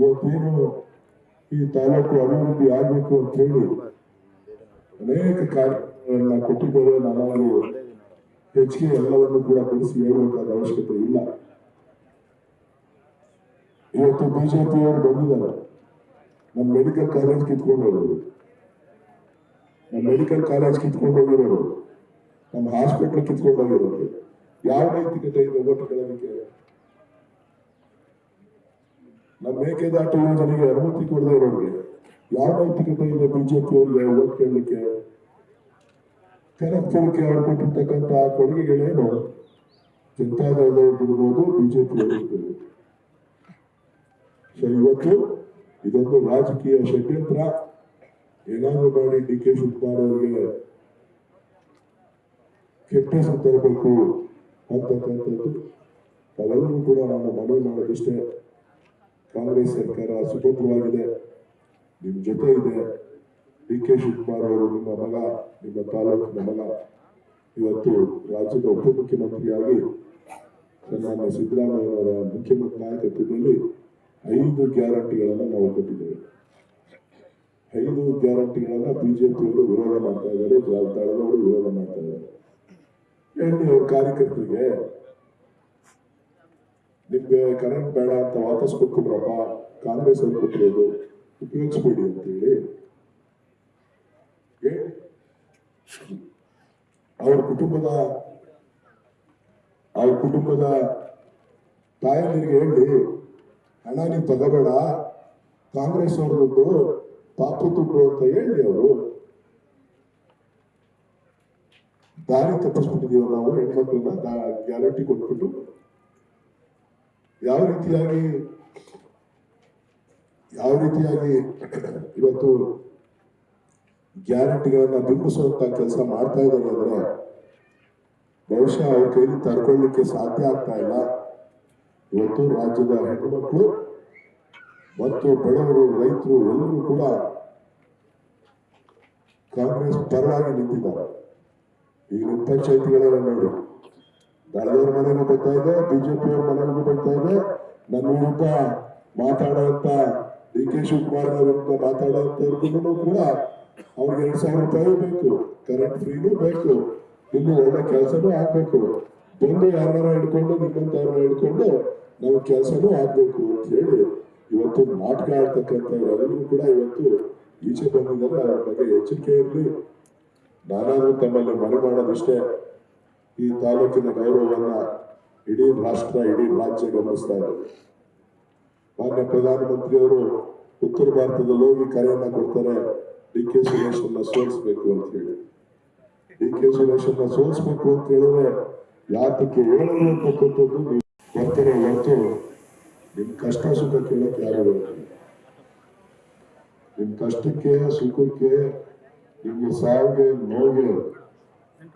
ಇವತ್ತೇನು ಈ ತಾಲೂಕು ಅಭಿವೃದ್ಧಿ ಆಗಬೇಕು ಅಂತ ಹೇಳಿ ಅನೇಕ ಕಾರ್ಯಗಳನ್ನ ಕೊಟ್ಟಿದ್ದೇವೆ ನಾನು ಹೆಚ್ಚಿಗೆ ಎಲ್ಲವನ್ನು ಕೂಡ ಬಿಡಿಸಿ ಹೇಳಬೇಕಾದ ಅವಶ್ಯಕತೆ ಇಲ್ಲ. ಇವತ್ತು ಬಿಜೆಪಿಯವರು ಬಂದಿದ್ದಾರೆ. ನಮ್ಮ ಮೆಡಿಕಲ್ ಕಾಲೇಜ್ ಕಿತ್ಕೊಂಡು ಹೋಗೋರು ನಮ್ಮ ಮೆಡಿಕಲ್ ಕಾಲೇಜ್ ಕಿತ್ಕೊಂಡು ಹೋಗಿರೋರು ನಮ್ಮ ಹಾಸ್ಪಿಟಲ್ ಕಿತ್ಕೊಂಡು ಹೋಗಿರೋರು ಯಾವ ನೈತಿಕತೆ ಇದೆ? ಓಟ್ ಕೇಳೋದಕ್ಕೆ ನಮ್ಮ ಮೇಕೆದಾಟು ಯೋಜನೆಗೆ ಅನುಮತಿ ಕೊಡದೇ ಇರೋರಿಗೆ ಯಾವ ನೈತಿಕತೆ ಇದೆ ಬಿಜೆಪಿ ಅವರಿಗೆ ಓಟ್ ಕೇಳಲಿಕ್ಕೆ ಕನಕಪುರಕ್ಕೆ ಅವ್ರು ಕೊಟ್ಟಿರ್ತಕ್ಕಂಥ ಕೊಡುಗೆಗಳೇನು ಜನತಾದಳದವ್ರಿಗಿರ್ಬೋದು ಬಿಜೆಪಿ ಸೊ ಇವತ್ತು ಇದೊಂದು ರಾಜಕೀಯ ಷಡ್ಯಂತ್ರ. ಏನಾದರೂ ಮಾಡಿ ಡಿ ಕೆ ಶಿವಕುಮಾರ್ ಅವರಿಗೆ ಕೆಟ್ಟ ತರಬೇಕು ಅಂತಕ್ಕಂಥದ್ದು. ಅವೆಲ್ಲರೂ ಕೂಡ ನಾನು ಮನವಿ ಮಾಡೋದಿಷ್ಟೇ. ಕಾಂಗ್ರೆಸ್ ಸರ್ಕಾರ ಸುಭದ್ರವಾಗಿದೆ. ನಿಮ್ ಜೊತೆ ಇದೆ. ಡಿ ಕೆ ಶಿವಕುಮಾರ್ ಅವರು ನಿಮ್ಮ ಮಗ, ನಿಮ್ಮ ತಾಲೂಕಿನ ಮಗ. ಇವತ್ತು ರಾಜ್ಯದ ಉಪಮುಖ್ಯಮಂತ್ರಿಯಾಗಿ ಸನ್ಮಾನ್ಯ ಸಿದ್ದರಾಮಯ್ಯನವರ ಮುಖ್ಯಮಂತ್ರಿ ನಾಯಕತ್ವದಲ್ಲಿ ಐದು ಗ್ಯಾರಂಟಿಗಳನ್ನು ನಾವು ಕೊಟ್ಟಿದ್ದೇವೆ. ಐದು ಗ್ಯಾರಂಟಿಗಳನ್ನ ಬಿಜೆಪಿಯವರು ವಿರೋಧ ಮಾಡ್ತಾ ಇದ್ದಾರೆ ತಳದವರು ವಿರೋಧ ಮಾಡ್ತಾ ಇದ್ದಾರೆ. ಕಾರ್ಯಕರ್ತರಿಗೆ ನಿಮ್ಗೆ ಕರೆಂಟ್ ಬೇಡ ಅಂತ ವಾಪಸ್ ಕೊಟ್ಬಿಟ್ರಪ್ಪ ಕಾಂಗ್ರೆಸ್ ಅವ್ರು ಕೊಟ್ಟಿರೋದು ಉಪಯೋಗಿಸ್ಬೇಡಿ ಅಂತ ಹೇಳಿ ಹೇಳಿ. ಅವ್ರ ಕುಟುಂಬದ ಅವ್ರ ಕುಟುಂಬದ ತಾಯಂದಿರಿಗೆ ಹೇಳಿ ಹಣ ನೀವು ತಗೋಬೇಡ. ಕಾಂಗ್ರೆಸ್ ಅವ್ರ ದುಡ್ಡು ಪಾಪು ದುಡ್ಡು ಅಂತ ಹೇಳಿ ಅವರು. ದಾರಿ ತಪ್ಪಿಸ್ಬಿಟ್ಟಿದೀವ ನಾವು, ಹೆಣ್ಮಕ್ಳನ್ನ ಗ್ಯಾರಂಟಿ ಕೊಟ್ಬಿಟ್ಟು. ಯಾವ ರೀತಿಯಾಗಿ ಯಾವ ರೀತಿಯಾಗಿ ಇವತ್ತು ಗ್ಯಾರಂಟಿಗಳನ್ನ ಬಿಂಬಿಸುವಂತ ಕೆಲಸ ಮಾಡ್ತಾ ಇದ್ದಾರೆ ಅಂದ್ರೆ ಬಹುಶಃ ಅವ್ರ ಕೈಲಿ ತಡ್ಕೊಳ್ಳಿಕ್ಕೆ ಸಾಧ್ಯ ಆಗ್ತಾ ಇಲ್ಲ. ಇವತ್ತು ರಾಜ್ಯದ ಹೆಣ್ಣುಮಕ್ಕಳು ಮತ್ತು ಬಡವರು, ರೈತರು ಎಲ್ಲರೂ ಕೂಡ ಕಾಂಗ್ರೆಸ್ ಪರವಾಗಿ ನಿಂತಿದ್ದಾರೆ. ಈಗ ಪಂಚಾಯತಿಗಳೆಲ್ಲ ನೋಡಿ. ದಳದವ್ರ ಮನೆಗೂ ಬರ್ತಾ ಇದೆ, ಬಿಜೆಪಿಯವ್ರ ಮನೆಗೂ ಬರ್ತಾ ಇದೆ. ನನ್ನ ವಿರುದ್ಧ ಮಾತಾಡುವಂತ ಡಿ ಕೆ ಶಿವಕುಮಾರ್ ವಿರುದ್ಧ ಮಾತಾಡುವಂತವ್ರಿಗೂ ಕೂಡ ಅವ್ರಿಗೆ ಎರಡ್ ಸಾವಿರ ರೂಪಾಯಿ ಬೇಕು. ಕರೆಂಟ್ ಫ್ರೀನೂ ಬೇಕು. ಇನ್ನು ಒಳ್ಳೆ ಕೆಲಸನೂ ಆಗ್ಬೇಕು. ಬಂದು ಯಾರ ಹಿಡ್ಕೊಂಡು ನಿಮ್ಮಂತವ್ರನ್ನ ಹಿಡ್ಕೊಂಡು ನಾವು ಕೆಲಸನೂ ಆಗ್ಬೇಕು ಅಂತ ಹೇಳಿ ಇವತ್ತು ನಾಟಕ ಆಡ್ತಕ್ಕಂಥ ಎಲ್ಲರೂ ಕೂಡ ಇವತ್ತು ಈಚೆ ಬಂದಿದ್ದಾರೆ. ಅವ್ರ ಬಗ್ಗೆ ಎಚ್ಚರಿಕೆ ಇರಲಿ. ನಾನಾದ್ರೂ ತಮ್ಮಲ್ಲಿ ಮನೆ ಮಾಡೋದಿಷ್ಟೇ. ಈ ತಾಲೂಕಿನ ಗೌರವವನ್ನ ಇಡೀ ರಾಷ್ಟ್ರ, ಇಡೀ ರಾಜ್ಯ ಗಮನಿಸ್ತಾ ಇದೆ. ಮಾನ್ಯ ಪ್ರಧಾನಮಂತ್ರಿಯವರು ಉತ್ತರ ಭಾರತದ ಹೋಗಿ ಕರೆಯನ್ನ ಕೊಡ್ತಾರೆ. ಡಿ ಕೆ ಸುರೇಶನ್ನ ಸೋಲಿಸ್ಬೇಕು ಅಂತ ಹೇಳಿ. ಡಿ ಕೆ ಸುರೇಶನ್ನ ಸೋಲಿಸ್ಬೇಕು ಅಂತ ಹೇಳಿದ್ರೆ ಯಾತಕ್ಕೆ ಹೇಳಲು ಅಂತಕ್ಕಂಥದ್ದು ನೀವು ಬರ್ತಾರೆ ಹೊರತು ನಿಮ್ ಕಷ್ಟ ಸುಖ ಕೇಳಕ್ಕೆ ಯಾರು. ನಿಮ್ ಕಷ್ಟಕ್ಕೆ, ಸುಖಕ್ಕೆ, ನಿಮ್ಗೆ ಸಾವಿಗೆ, ನೋವಿಗೆ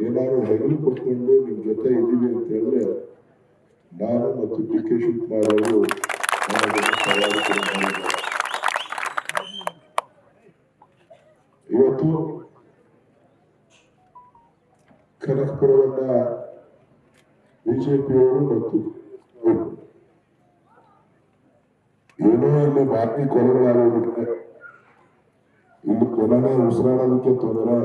ಏನಾದ್ರು ಹೆಗಲು ಕೊಟ್ಕೊಂಡು ನಿಮ್ ಜೊತೆ ಇದ್ದೀವಿ ಅಂತ ಹೇಳಿದ್ರೆ ನಾನು ಮತ್ತು ಡಿ ಕೆ ಶಿವಕುಮಾರ್ ಅವರು. ಇವತ್ತು ಕನಕಪುರವನ್ನ ಬಿಜೆಪಿಯವರು ಮತ್ತು ಏನೋ ಇಲ್ಲಿ ಬಾಕಿ ಕೊಲೆಗಳಾಗೋಗ್ಬಿಟ್ರೆ ಇಲ್ಲಿ ಕೊನೆಗೆ ಉಸಿರಾಡೋದಕ್ಕೆ ತೊಂದರೆ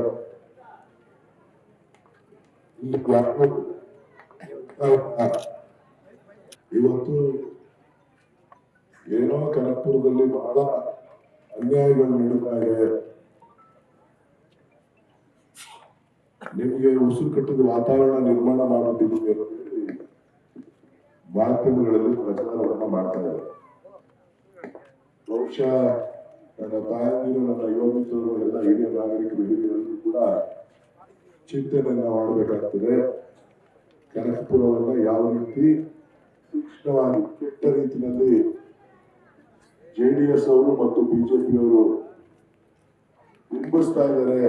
ಇವತ್ತು ಏನೋ ಕನಕಪುರದಲ್ಲಿ ಬಹಳ ಅನ್ಯಾಯಗಳು ನಡೀತಾ ಇದೆ. ನಿಮಗೆ ಉಸಿರು ಕಟ್ಟಿದ ವಾತಾವರಣ ನಿರ್ಮಾಣ ಮಾಡುತ್ತಿದ್ದೀವಿ ಅಂತ ಹೇಳಿ ಮಾಧ್ಯಮಗಳಲ್ಲಿ ಪ್ರಚಾರವನ್ನು ಮಾಡ್ತಾ ಇದ್ದಾರೆ. ಬಹುಶಃ ನನ್ನ ತಾಯಂದಿರು, ನನ್ನ ಯೋಗಿತರು ಎಲ್ಲ ಹಿರಿಯ ನಾಗರಿಕರು ಹಿರಿಯರು ಕೂಡ ಚಿಂತನೆಯನ್ನ ಮಾಡಬೇಕಾಗ್ತದೆ. ಕನಕಪುರವನ್ನು ಯಾವ ರೀತಿ ಸೂಕ್ಷ್ಮವಾಗಿ, ಕೆಟ್ಟ ರೀತಿಯಲ್ಲಿ ಜೆಡಿಎಸ್ ಅವರು ಮತ್ತು ಬಿಜೆಪಿಯವರು ಬಿಂಬಿಸ್ತಾ ಇದ್ದಾರೆ.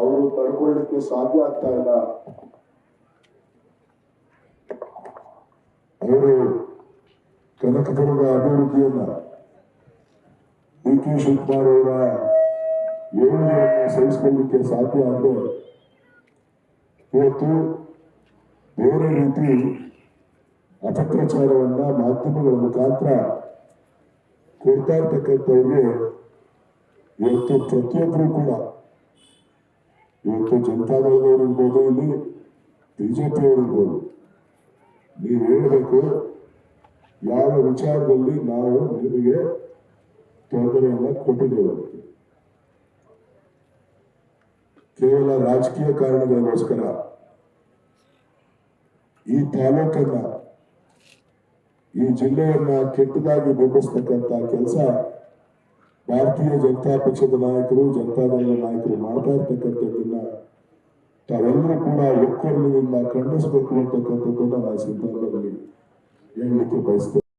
ಅವರು ತಡ್ಕೊಳ್ಳಿಕ್ಕೆ ಸಾಧ್ಯ ಆಗ್ತಾ ಇಲ್ಲ. ಅವರು ಕನಕಪುರದ ಅಭಿವೃದ್ಧಿಯನ್ನ ಡಿ ಕೆ ಶಿವಕುಮಾರ್ ಅವರ ಯೋಜನೆಯನ್ನು ಸಹಿಸಿಕೊಳ್ಳಿಕ್ಕೆ ಸಾಧ್ಯ ಅಂದ್ರೆ ಇವತ್ತು ಬೇರೆ ರೀತಿ ಅಪಪ್ರಚಾರವನ್ನು ಮಾಧ್ಯಮಗಳ ಮುಖಾಂತರ ಕೊಡ್ತಾ ಇರ್ತಕ್ಕಂಥವ್ರಿಗೆ ಇವತ್ತು ಪ್ರತಿಯೊಬ್ಬರು ಕೂಡ, ಇವತ್ತು ಜನತಾದಳದವ್ರು ಇರ್ಬೋದು ಇಲ್ಲಿ ಬಿಜೆಪಿ ಅವರು ಇರ್ಬೋದು, ನೀವು ಹೇಳಬೇಕು ಯಾವ ವಿಚಾರದಲ್ಲಿ ನಾವು ನಿಮಗೆ ತೊಂದರೆಯನ್ನು ಕೊಟ್ಟಿದ್ದೇವೆ ಅಂತ. ಕೇವಲ ರಾಜಕೀಯ ಕಾರಣಗಳಿಗೋಸ್ಕರ ಈ ತಾಲೂಕನ್ನ, ಈ ಜಿಲ್ಲೆಯನ್ನ ಕೆಟ್ಟದಾಗಿ ಬಿಂಬಿಸ್ತಕ್ಕಂತ ಕೆಲಸ ಭಾರತೀಯ ಜನತಾ ಪಕ್ಷದ ನಾಯಕರು ಜನತಾದಳದ ನಾಯಕರು ಮಾಡ್ತಾ ಇರ್ತಕ್ಕಂಥದ್ದನ್ನ ತಾವೆಲ್ಲರೂ ಕೂಡ ಒಕ್ಕೊರಲಿನಿಂದ ಖಂಡಿಸಬೇಕು ಅಂತಕ್ಕಂಥದ್ದನ್ನ ನಾನು ಸಿದ್ಧಾಂತದಲ್ಲಿ ಹೇಳಲಿಕ್ಕೆ ಬಯಸ್ತೇನೆ.